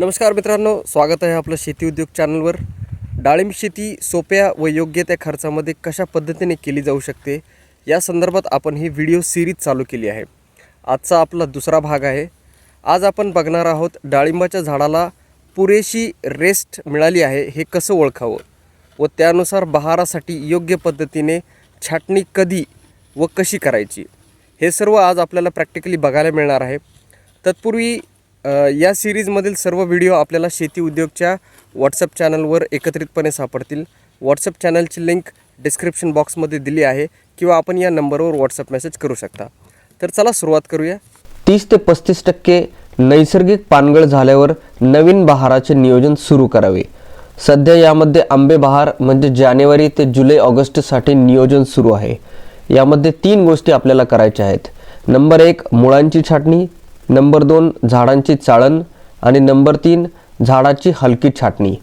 नमस्कार मित्रांनो स्वागत आहे आपलं शेती उद्योग चॅनलवर. डाळिंब शेती सोप्या व योग्य त्या खर्चामध्ये कशा पद्धतीने केली जाऊ शकते या संदर्भात आपण ही व्हिडिओ सिरीज चालू केली आहे. आजचा आपला दुसरा भाग आहे. आज आपण बघणार आहोत डाळिंबाच्या झाडाला पुरेशी रेस्ट मिळाली आहे हे कसं ओळखावं? व त्यानुसार बहारासाठी योग्य पद्धतीने छाटणी कधी व कशी करायची? हे सर्व आज आपल्याला प्रॅक्टिकली बघायला मिळणार आहे. तत्पूर्वी या सिरीजमधील सर्व व्हिडिओ आपल्याला शेती उद्योगच्या व्हॉट्सअप चॅनलवर एकत्रितपणे सापडतील. व्हॉट्सअप चॅनलची लिंक डिस्क्रिप्शन बॉक्समध्ये दिली आहे किंवा आपण या नंबरवर व्हॉट्सअप मेसेज करू शकता. तर चला सुरुवात करूया. तीस ते पस्तीस टक्के नैसर्गिक पानगळ झाल्यावर नवीन बहाराचे नियोजन सुरू करावे. सध्या यामध्ये आंबे बहार म्हणजे जानेवारी ते जुलै ऑगस्टसाठी नियोजन सुरू आहे. यामध्ये तीन गोष्टी आपल्याला करायच्या आहेत. नंबर एक मुळांची छाटणी. नंबर दोन झाडांची चाळण आणि नंबर तीन झाडाची हलकी छाटणी.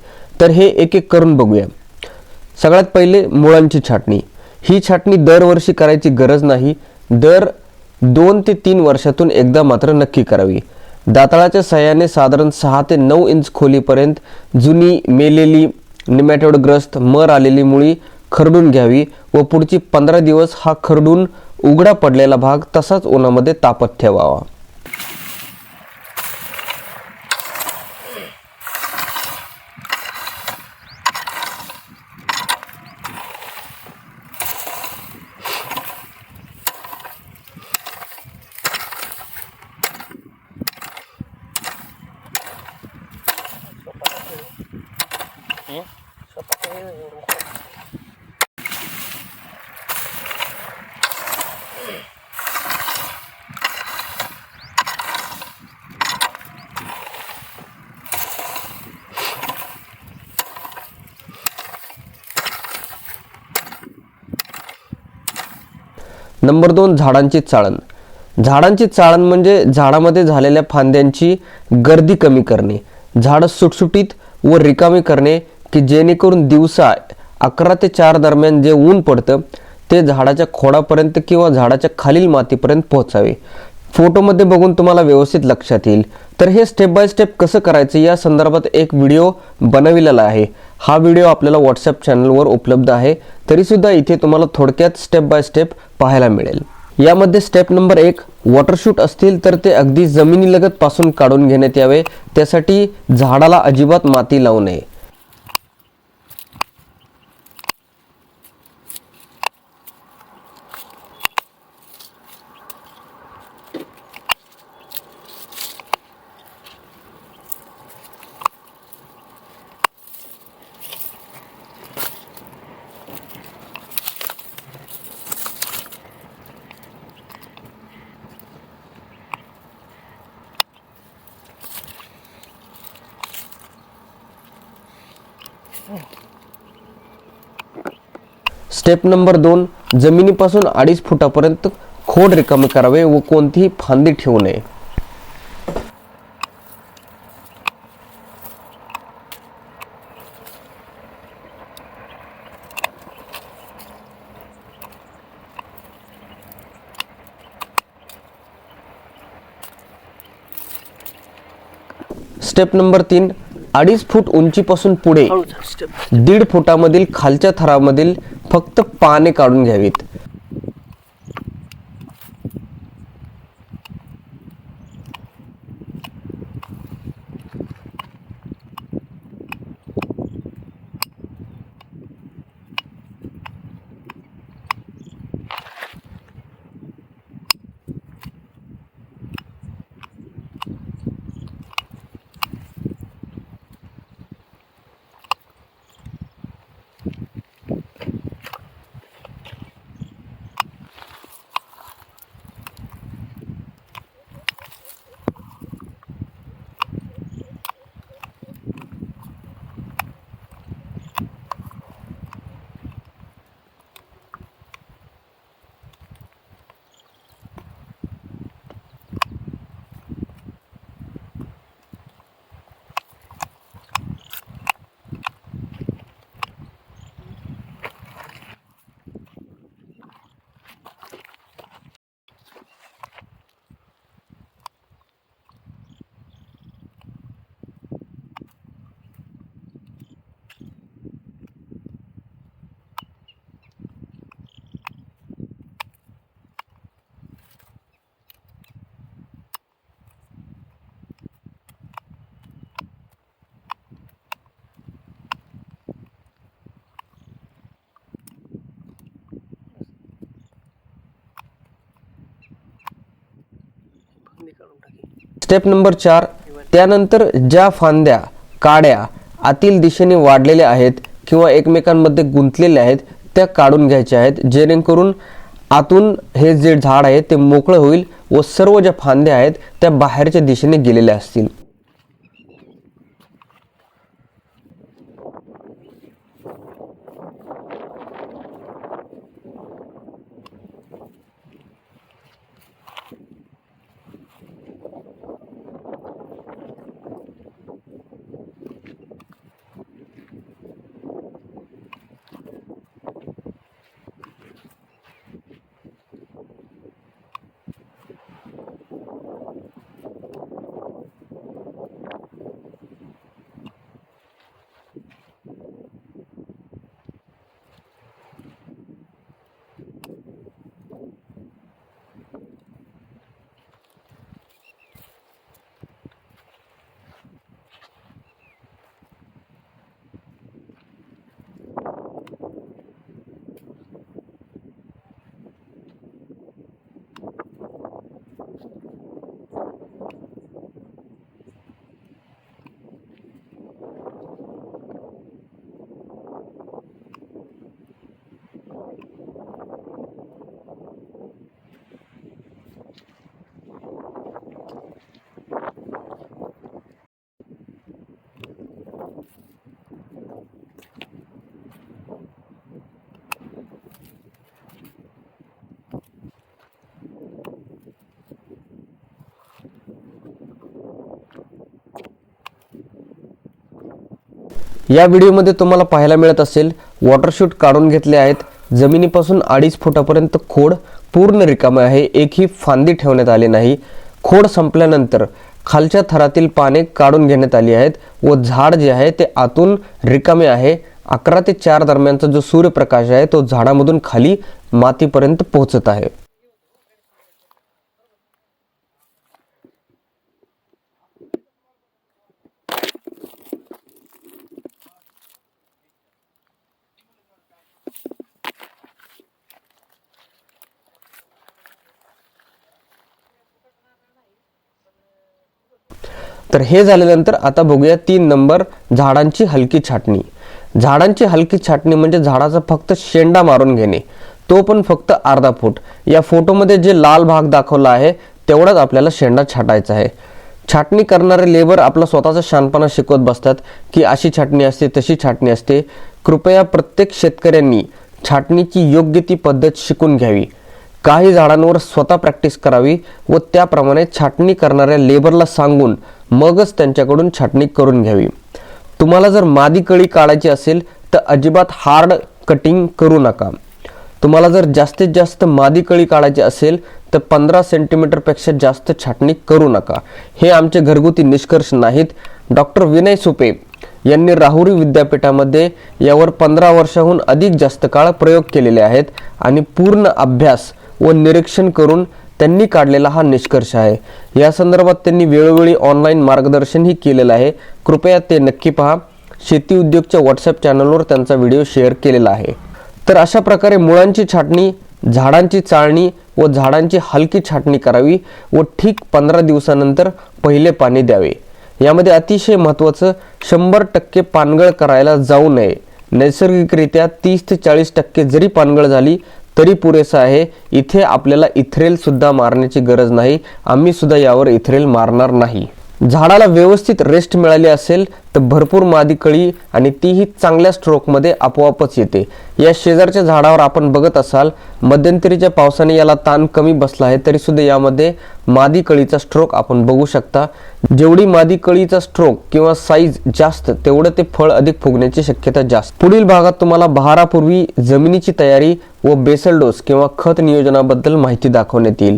तर हे एक एक करून बघूया. सगळ्यात पहिले मुळांची छाटणी. ही छाटणी दरवर्षी करायची गरज नाही. दर दोन ते तीन वर्षातून एकदा मात्र नक्की करावी. दाताळाच्या सहाय्याने साधारण सहा ते नऊ इंच खोलीपर्यंत जुनी मेलेली निमॅटोडग्रस्त मर आलेली मुळी खरडून घ्यावी व पुढची पंधरा दिवस हा खरडून उघडा पडलेला भाग तसाच उन्हामध्ये तापत ठेवावा. नंबर दोन झाडांची चाळण. झाडांची चाळण म्हणजे झाडामध्ये झालेल्या फांद्यांची गर्दी कमी करणे. झाडं सुटसुटीत व रिकामी करणे की जेणेकरून दिवसा अकरा ते चार दरम्यान जे ऊन पडतं ते झाडाच्या खोडापर्यंत किंवा झाडाच्या खालील मातीपर्यंत पोहोचावे. फोटोमध्ये बघून तुम्हाला व्यवस्थित लक्षात येईल. तर हे स्टेप बाय स्टेप कसं करायचं या संदर्भात एक व्हिडिओ बनविलेला आहे. हा व्हिडिओ आपल्याला व्हॉट्सअप चॅनलवर उपलब्ध आहे तरीसुद्धा इथे तुम्हाला थोडक्यात स्टेप बाय स्टेप पाहायला मिळेल. यामध्ये स्टेप नंबर एक वॉटरशूट असतील तर ते अगदी जमिनीलगत पासून काढून घेण्यात यावे त्यासाठी झाडाला अजिबात माती लावू नये. स्टेप नंबर दोन जमिनीपासून अडीच फुटापर्यंत खोड रिकामे करावे व कोणतीही फांदी ठेवू नये. स्टेप नंबर तीन अडीच फूट उंचीपासून पुढे दीड फुटामधील खालच्या थरामधील फक्त पाने काढून घ्यावीत. स्टेप नंबर चार त्यानंतर ज्या फांद्या काड्या आतील दिशेने वाढलेल्या आहेत किंवा एकमेकांमध्ये गुंतलेल्या आहेत त्या काढून घ्यायच्या आहेत जेणेकरून आतून हे जे झाड आहे ते मोकळं होईल व सर्व ज्या फांद्या आहेत त्या बाहेरच्या दिशेने गेलेल्या असतील. या व्हिडिओमध्ये तुम्हाला पाहायला मिळत असेल वॉटरशूट काढून घेतले आहेत. जमिनीपासून अडीच फुटापर्यंत खोड पूर्ण रिकामे आहे. एकही फांदी ठेवण्यात आली नाही. खोड संपल्यानंतर खालच्या थरातील पाने काढून घेण्यात आली आहेत व झाड जे आहे ते आतून रिकामे आहे. अकरा ते चार दरम्यानचा जो सूर्यप्रकाश आहे तो झाडामधून खाली मातीपर्यंत पोहोचत आहे. तर हे झाल्यानंतर आता बघूया तीन नंबर झाडांची हलकी छाटणी. झाडांची हलकी छाटणी म्हणजे झाडाचा फक्त शेंडा मारून घेणे. तो पण फक्त अर्धा फूट. या फोटोमध्ये जे लाल भाग दाखवला आहे तेवढाच आपल्याला शेंडा छाटायचा आहे. छाटणी करणारे लेबर आपला स्वतःचा शानपणा शिकवत बसतात की अशी छाटणी असते तशी छाटणी असते. कृपया प्रत्येक शेतकऱ्यांनी छाटणीची योग्य ती पद्धत शिकून घ्यावी. काही झाडांवर स्वतः प्रॅक्टिस करावी व त्याप्रमाणे छाटणी करणाऱ्या लेबरला सांगून मगच त्यांच्याकडून छाटणी करून घ्यावी. तुम्हाला जर मादी कळी काढायची असेल तर अजिबात हार्ड कटिंग करू नका. तुम्हाला जर जास्तीत जास्त मादी कळी काढायची असेल तर पंधरा सेंटीमीटरपेक्षा जास्त छाटणी करू नका. हे आमचे घरगुती निष्कर्ष नाहीत. डॉक्टर विनय सुपे यांनी राहुरी विद्यापीठामध्ये यावर पंधरा वर्षाहून अधिक जास्त काळ प्रयोग केलेले आहेत आणि पूर्ण अभ्यास व निरीक्षण करून त्यांनी काढलेला हा निष्कर्ष आहे. या संदर्भात त्यांनी वेळोवेळी ऑनलाईन मार्गदर्शनही केलेलं आहे. कृपया ते नक्की पहा. शेती उद्योगच्या व्हॉट्सअप चॅनलवर त्यांचा व्हिडिओ शेअर केलेला आहे. तर अशा प्रकारे मुळांची छाटणी झाडांची चाळणी व झाडांची हलकी छाटणी करावी व ठीक पंधरा दिवसानंतर पहिले पाणी द्यावे. यामध्ये अतिशय महत्त्वाचं शंभर टक्के पानगळ करायला जाऊ नये. नैसर्गिकरित्या तीस ते चाळीस टक्के जरी पानगळ झाली तरी पुरेसं आहे. इथे आपल्याला इथ्रेल सुद्धा मारण्याची गरज नाही. आम्ही सुद्धा यावर इथ्रेल मारणार नाही. झाडाला व्यवस्थित रेस्ट मिळाली असेल तर भरपूर मादी कळी आणि तीही चांगल्या स्ट्रोकमध्ये आपोआपच येते. या शेजारच्या झाडावर आपण बघत असाल मध्यंतरीच्या पावसाने याला ताण कमी बसला आहे तरी सुद्धा यामध्ये मादी कळीचा स्ट्रोक आपण बघू शकता. जेवढी मादी कळीचा स्ट्रोक किंवा साईज जास्त तेवढं ते फळ अधिक फुगण्याची शक्यता जास्त. पुढील भागात तुम्हाला बहारापूर्वी जमिनीची तयारी व बेसल डोस किंवा खत नियोजनाबद्दल माहिती दाखवण्यात येईल.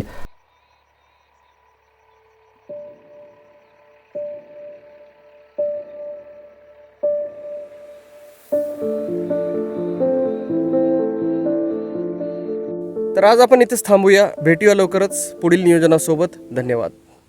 तर आज आपण इथेच थांबूया. भेटूया लवकरच पुढील नियोजनासोबत. धन्यवाद.